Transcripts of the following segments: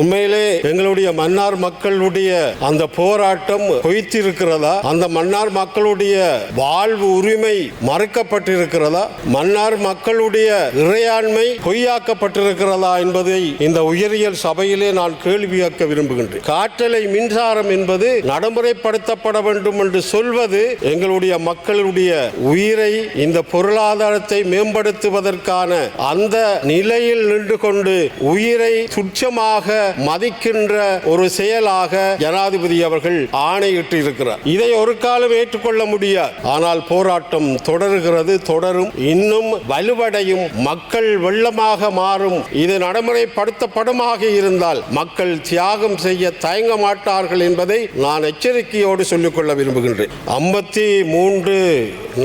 உண்மையிலே எங்களுடைய மன்னார் மக்களுடைய அந்த போராட்டம் பொய்த்திருக்கிறதா? அந்த மன்னார் மக்களுடைய வாழ்வு உரிமை மறுக்கப்பட்டிருக்கிறதா? மன்னார் மக்களுடைய இறையாண்மை பொய்யாக்கப்பட்டிருக்கிறதா என்பதை இந்த உயரியல் சபையிலே நான் கேள்வி கேட்க விரும்புகின்றேன். காற்றலை மின்சாரம் என்பது நடைமுறைப்படுத்தப்பட வேண்டும் என்று சொல்வது எங்களுடைய மக்களுடைய உயிரை இந்த பொருளாதாரத்தை மேம்படுத்துவதற்கான அந்த நிலையில் நின்று கொண்டு உயிரை துச்சமாக மதிக்கின்ற ஒரு செயலாக ஜனாதிபதி அவர்கள் ஆணையிட்டு இருக்கிறார் இதை ஒரு காலம் ஏற்றுக்கொள்ள முடியாது. ஆனால் போராட்டம் தொடருகிறது தொடரும். இன்னும் வலுவடையும். மக்கள் வெள்ளமாக மாறும். இது நடைமுறைப்படுத்தப்படுமாக இருந்தால் மக்கள் தியாகம் செய்ய தயங்க மாட்டார்கள் என்பதை நான் எச்சரிக்கையோடு சொல்லிக்கொள்ள விரும்புகின்றேன். ஐம்பத்தி மூன்று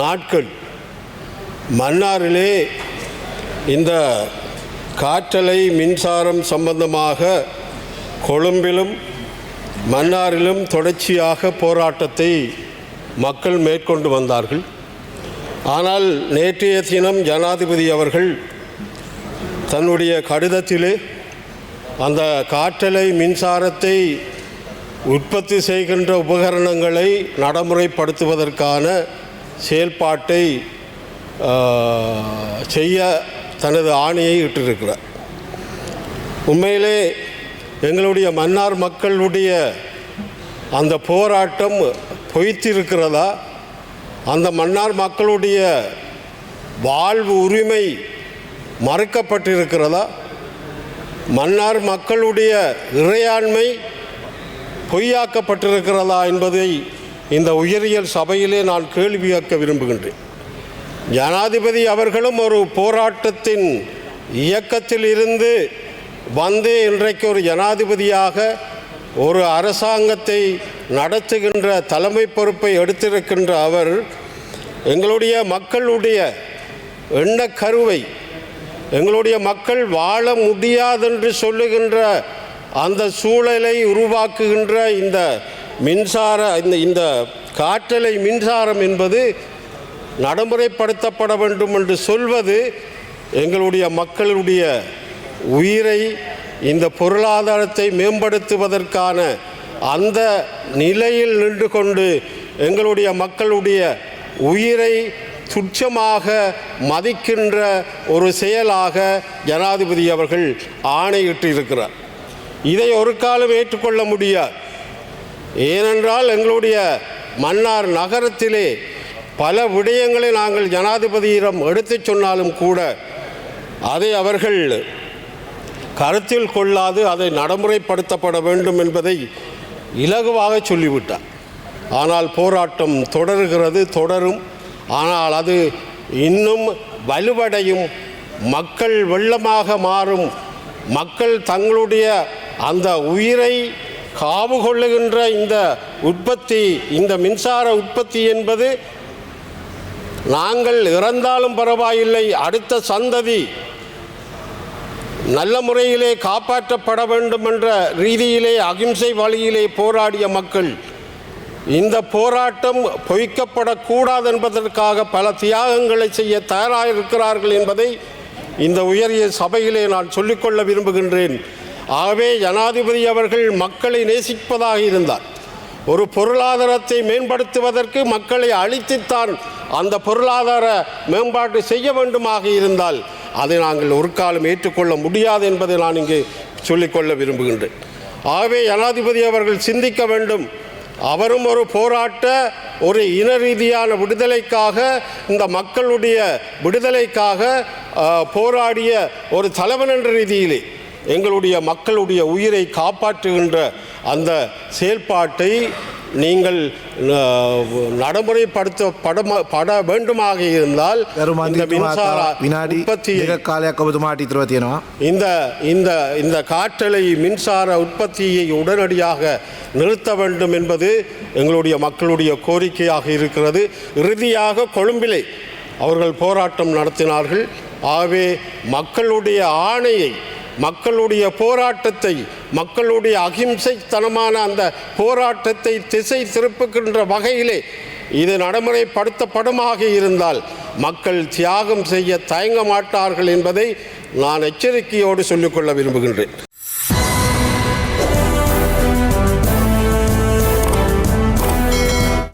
நாட்கள் மன்னாரிலே இந்த காற்றலை மின்சாரம் சம்பந்தமாக கொழும்பிலும் மன்னாரிலும் தொடர்ச்சியாக போராட்டத்தை மக்கள் மேற்கொண்டு வந்தார்கள். ஆனால் நேற்றைய தினம் ஜனாதிபதி அவர்கள் தன்னுடைய கடிதத்திலே அந்த காற்றலை மின்சாரத்தை உற்பத்தி செய்கின்ற உபகரணங்களை நடைமுறைப்படுத்துவதற்கான செயல்பாட்டை செய்ய தனது ஆணையை இட்டிருக்கிறார். உண்மையிலே எங்களுடைய மன்னார் மக்களுடைய அந்த போராட்டம் பொய்த்திருக்கிறதா? அந்த மன்னார் மக்களுடைய வாழ்வு உரிமை மறுக்கப்பட்டிருக்கிறதா? மன்னார் மக்களுடைய இறையாண்மை பொய்யாக்கப்பட்டிருக்கிறதா என்பதை இந்த உயரியல் சபையிலே நான் கேள்வி கேட்க விரும்புகின்றேன். ஜனாதிபதி அவர்களும் ஒரு போராட்டத்தின் இயக்கத்தில் இருந்து வந்து இன்றைக்கு ஒரு ஜனாதிபதியாக ஒரு அரசாங்கத்தை நடத்துகின்ற தலைமை பொறுப்பை எடுத்திருக்கின்ற அவர் எங்களுடைய மக்களுடைய எண்ணக்கருவை எங்களுடைய மக்கள் வாழ முடியாதென்று சொல்லுகின்ற அந்த சூழலை உருவாக்குகின்ற இந்த மின்சார இந்த இந்த காற்றலை மின்சாரம் என்பது நடைமுறைப்படுத்தப்பட வேண்டும் என்று சொல்வது எங்களுடைய மக்களுடைய உயிரை இந்த பொருளாதாரத்தை மேம்படுத்துவதற்கான அந்த நிலையில் நின்று கொண்டு எங்களுடைய மக்களுடைய உயிரை துச்சமாக மதிக்கின்ற ஒரு செயலாக ஜனாதிபதி அவர்கள் ஆணையிட்டு இருக்கிறார் இதை ஒரு காலம் ஏற்றுக்கொள்ள முடியாது. ஏனென்றால் எங்களுடைய மன்னார் நகரத்திலே பல விடயங்களை நாங்கள் ஜனாதிபதியிடம் எடுத்துச் சொன்னாலும் கூட அதை அவர்கள் கருத்தில் கொள்ளாது அதை நடைமுறைப்படுத்தப்பட வேண்டும் என்பதை இலகுவாக சொல்லிவிட்டார். ஆனால் போராட்டம் தொடருகிறது தொடரும். ஆனால் அது இன்னும் வலுவடையும். மக்கள் வெள்ளமாக மாறும். மக்கள் தங்களுடைய அந்த உயிரை காவு கொள்ளுகின்ற இந்த உற்பத்தி இந்த மின்சார உற்பத்தி என்பது நாங்கள் இறந்தாலும் பரவாயில்லை. அடுத்த சந்ததி நல்ல முறையிலே காப்பாற்றப்பட வேண்டும் என்ற ரீதியிலே அகிம்சை வழியிலே போராடிய மக்கள் இந்த போராட்டம் பொய்க்கப்படக்கூடாது என்பதற்காக பல தியாகங்களை செய்ய தயாராக இருக்கிறார்கள் என்பதை இந்த உயரிய சபையிலே நான் சொல்லிக்கொள்ள விரும்புகின்றேன். ஆகவே ஜனாதிபதி அவர்கள் மக்களை நேசிப்பதாக இருந்தார். ஒரு பொருளாதாரத்தை மேம்படுத்துவதற்கு மக்களை அழித்துத்தான் அந்த பொருளாதார மேம்பாடு செய்ய வேண்டுமாக இருந்தால் அதை நாங்கள் ஒரு காலம் ஏற்றுக்கொள்ள முடியாது என்பதை நான் இங்கு சொல்லிக்கொள்ள விரும்புகின்றேன். ஆகவே ஜனாதிபதி அவர்கள் சிந்திக்க வேண்டும். அவரும் ஒரு போராட்ட ஒரு இன ரீதியான விடுதலைக்காக இந்த மக்களுடைய விடுதலைக்காக போராடிய ஒரு தலைவன் என்ற ரீதியிலே எங்களுடைய மக்களுடைய உயிரை காப்பாற்றுகின்ற அந்த செயல்பாட்டை நீங்கள் நடைமுறைப்படுத்த படம பட வேண்டுமாக இருந்தால் இந்த மின்சார வினாடி உற்பத்தி இந்த இந்த இந்த காற்றலை மின்சார உற்பத்தியை உடனடியாக நிறுத்த வேண்டும் என்பது எங்களுடைய மக்களுடைய கோரிக்கையாக இருக்கிறது. இறுதியாக கொழும்பிலே அவர்கள் போராட்டம் நடத்தினார்கள். ஆகவே மக்களுடைய ஆணையை மக்களுடைய போராட்டத்தை மக்களுடைய அகிம்சைத்தனமான அந்த போராட்டத்தை திசை திருப்புகின்ற வகையிலே இது நடைமுறைப்படுத்தப்படுமாக இருந்தால் மக்கள் தியாகம் செய்ய தயங்க மாட்டார்கள் என்பதை நான் எச்சரிக்கையோடு சொல்லிக்கொள்ள விரும்புகின்றேன்.